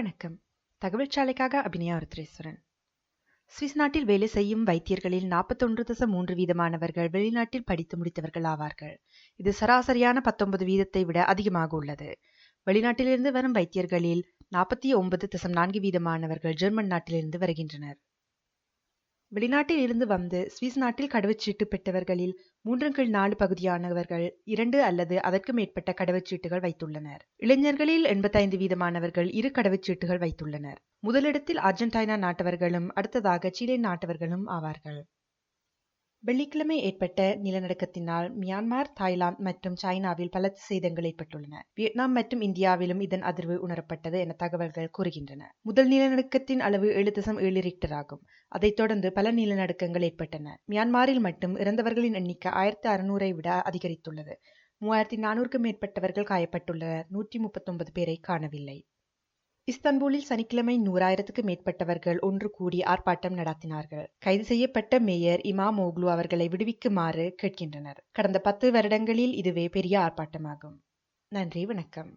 வணக்கம். தகவல் சாலைக்காக அபிநயா ருத்ரேஸ்வரன். சுவிஸ் நாட்டில் வேலை செய்யும் வைத்தியர்களில் நாற்பத்தொன்று தசம் மூன்று வீதமானவர்கள் வெளிநாட்டில் படித்து முடித்தவர்கள் ஆவார்கள். இது சராசரியான பத்தொன்பது வீதத்தை விட அதிகமாக உள்ளது. வெளிநாட்டிலிருந்து வரும் வைத்தியர்களில் நாற்பத்தி ஒன்பது தசம் நான்கு வீதமானவர்கள் ஜெர்மன் நாட்டிலிருந்து வருகின்றனர். வெளிநாட்டில் இருந்து வந்து சுவிஸ் நாட்டில் கடவுச்சீட்டு பெற்றவர்களில் மூன்றின் நாலு பகுதியானவர்கள் இரண்டு அல்லது அதற்கு மேற்பட்ட கடவுச்சீட்டுகள் வைத்துள்ளனர். இளைஞர்களில் எண்பத்தைந்து வீதமானவர்கள் இரு கடவுச்சீட்டுகள் வைத்துள்ளனர். முதலிடத்தில் அர்ஜென்டினா நாட்டவர்களும் அடுத்ததாக சீலே நாட்டவர்களும் ஆவார்கள். வெள்ளிக்கிழமை ஏற்பட்ட நிலநடுக்கத்தினால் மியான்மர் தாய்லாந்து மற்றும் சைனாவில் பல சேதங்கள் ஏற்பட்டுள்ளன. வியட்நாம் மற்றும் இந்தியாவிலும் இதன் அதிர்வு உணரப்பட்டது என தகவல்கள் கூறுகின்றன. முதல் நிலநடுக்கத்தின் அளவு ஏழு தசம் ஏழு ரிக்டர் ஆகும். அதைத் தொடர்ந்து பல நிலநடுக்கங்கள் ஏற்பட்டன. மியான்மரில் மட்டும் இறந்தவர்களின் எண்ணிக்கை ஆயிரத்தி அறுநூறை விட அதிகரித்துள்ளது. மூவாயிரத்தி நானூறுக்கும் மேற்பட்டவர்கள் காயப்பட்டுள்ளனர். நூற்றி முப்பத்தொன்பது பேரை காணவில்லை. இஸ்தான்புலில் சனிக்கிழமை நூறாயிரத்துக்கு மேற்பட்டவர்கள் ஒன்று கூடி ஆர்ப்பாட்டம் நடத்தினார்கள். கைது செய்யப்பட்ட மேயர் இமாம் ஓக்லு அவர்களை விடுவிக்குமாறு கேட்கின்றனர். கடந்த பத்து வருடங்களில் இதுவே பெரிய ஆர்ப்பாட்டமாகும். நன்றி வணக்கம்.